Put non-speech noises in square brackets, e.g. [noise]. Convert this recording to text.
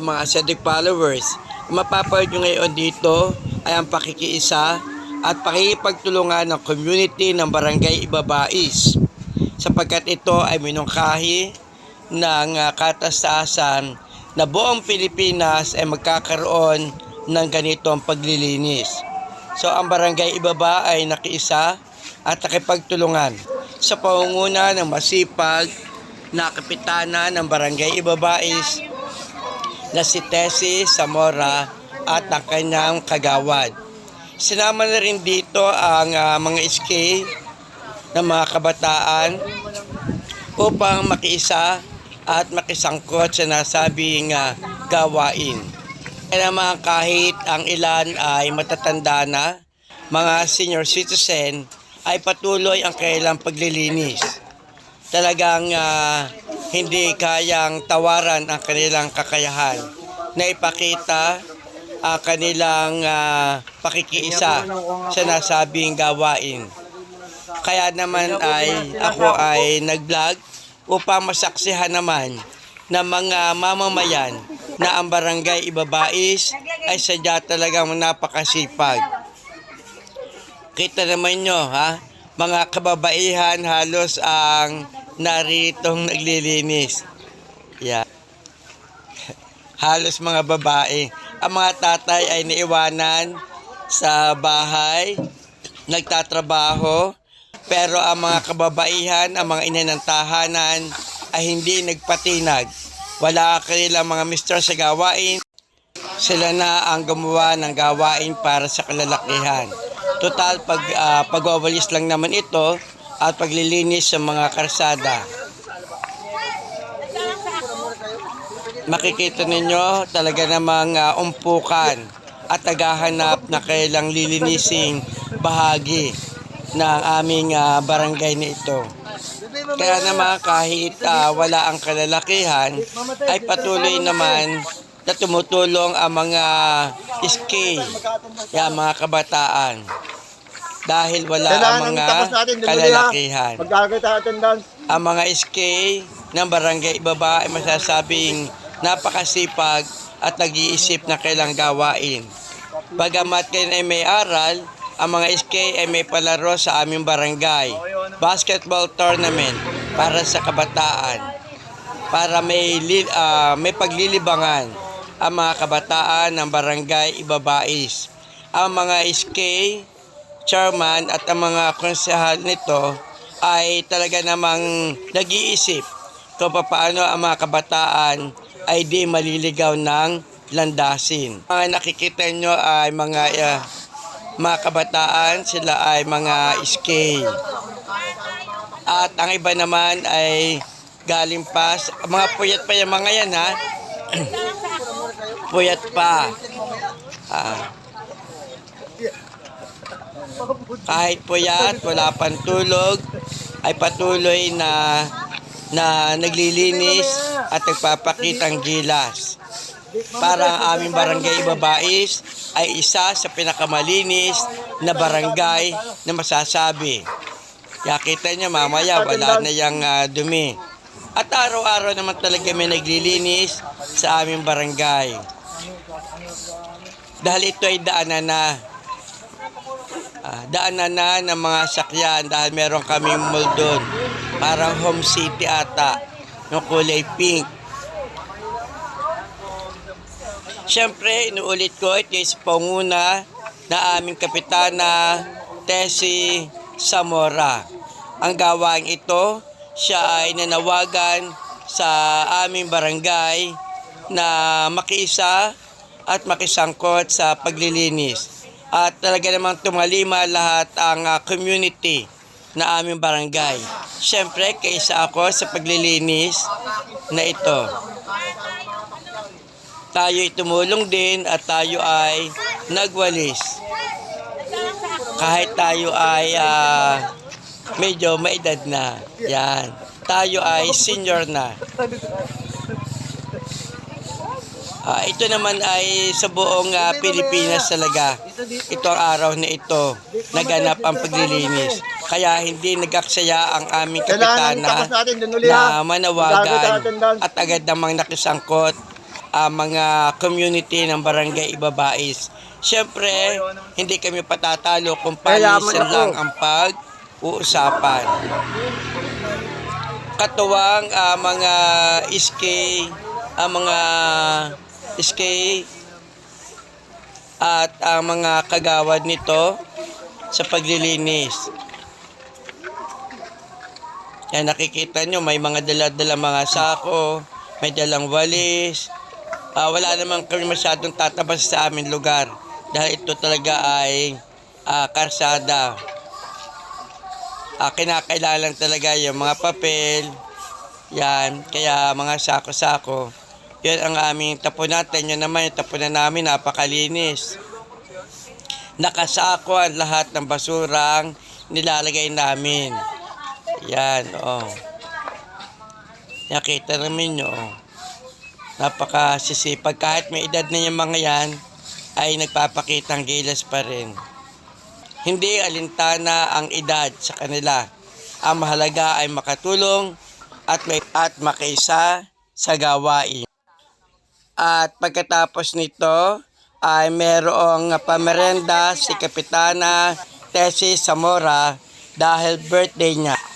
Mga Cedric followers. Ang Mapapanood nyo ngayon dito ay ang pakikiisa at pakikipagtulungan ng community ng Barangay Ibabais sapagkat ito ay minungkahi ng ah, katastasan na buong Pilipinas ay magkakaroon ng ganitong paglilinis. So ang Barangay Ibaba ay nakiisa at nakipagtulungan sa pangunguna ng masipag na kapitana ng Barangay Ibabais na si Tessie Zamora at ang kanyang kagawad. Sinama na rin dito ang ah, mga SK ng mga kabataan upang makiisa at makisangkot sa nasabing ah, gawain. Kaya naman kahit ang ilan ay matatanda na, mga senior citizen ay patuloy ang kailang paglilinis. Talagang ah, hindi kayang tawaran ang kanilang kakayahan na ipakita ang kanilang ah, pakikiisa sa nasabing gawain. Kaya naman ay ako ay nag-vlog upang masaksihan naman ng mga mamamayan na ang barangay Ibabais ay sadya talagang napakasipag. Kita naman nyo ha, mga kababaihan halos ang naritong naglilinis. Yeah. Halos mga babae. Ang mga tatay ay naiwanan sa bahay, nagtatrabaho, pero ang mga kababaihan, ang mga ina ng tahanan ay hindi nagpatinag. Wala kanilang mga mister sa gawain. Sila na ang gumawa ng gawain para sa kalalakihan. Total, pag, ah, pagwawalis lang naman ito at paglilinis sa mga karsada. Makikita ninyo talaga namang ah, umpukan at naghahanap na kailang lilinising bahagi ng aming ah, barangay na ito. Kaya naman kahit ah, wala ang kalalakihan, ay patuloy naman na tumutulong ang mga SK, yung mga kabataan. Dahil wala ang Kailangan mga tapos natin, kalalakihan. Magkakita attendance. Ang mga SK ng barangay Ibaba ay masasabing napakasipag at nag-iisip na kailang gawain. Bagamat kayo ay may aral, ang mga SK ay may palaro sa aming barangay. Basketball tournament para sa kabataan. Para may, ah, may paglilibangan ang mga kabataan ng barangay Ibabais. Ang mga SK, chairman at ang mga konsehal nito ay talaga namang nag-iisip kung paano ang mga kabataan ay di maliligaw ng landasin. Mga nakikita nyo ay mga ah, mga kabataan, sila ay mga SK. At ang iba naman ay galing pa, mga puyat pa yung mga yan ha. [clears throat] puyat pa. Ah. Kahit puyat, wala pang tulog, ay patuloy na na naglilinis at nagpapakitang gilas. Para ang aming barangay Ibabais ay isa sa pinakamalinis na barangay na masasabi. Kaya kita niyo mamaya wala na yung ah, dumi. At araw-araw naman talaga may naglilinis sa aming barangay. Dahil ito ay daanan na Ah, daanan na ng mga sakyan dahil meron kaming mall doon. Parang home city ata. Yung kulay pink. Siyempre, inuulit ko, ito is panguna na aming kapitana, Tessie Zamora. Ang gawain ito, siya ay nanawagan sa aming barangay na makiisa at makisangkot sa paglilinis. At talaga namang tumalima lahat ang ah, community na aming barangay. Siyempre, kaisa ako sa paglilinis na ito. Tayo ay tumulong din at tayo ay nagwalis. Kahit tayo ay ah, medyo maedad na. Yan. Tayo ay senior na. Ah, ito naman ay sa buong ah, Pilipinas talaga. Ito ang araw na ito, naganap ang paglilinis. Kaya hindi nagaksaya ang aming kapitana na manawagan at agad namang nakisangkot ah, mga community ng Barangay Ibabais. Siyempre, hindi kami patatalo kung palisan lang ang pag-uusapan. Katuwang ah, mga iskay, ang mga iskay at ang mga kagawad nito sa paglilinis. Yan nakikita nyo, may mga dala-dala mga sako, may dalang walis. Ah, wala naman kami masyadong tatabas sa aming lugar dahil ito talaga ay ah, karsada. Ah, kinakailangan talaga yung mga papel, yan, kaya mga sako-sako. Yan ang aming tapunan. Yan naman yung tapunan namin, napakalinis. Nakasako ang lahat ng basurang nilalagay namin. Yan, oh. Nakita namin nyo, oh. Napakasisipag. Kahit may edad na yung mga yan, ay nagpapakitang gilas pa rin. Hindi alintana ang edad sa kanila. Ang mahalaga ay makatulong at, may, at makaisa sa gawain. At pagkatapos nito ay merong pamerenda si Kapitana Tessie Zamora dahil birthday niya.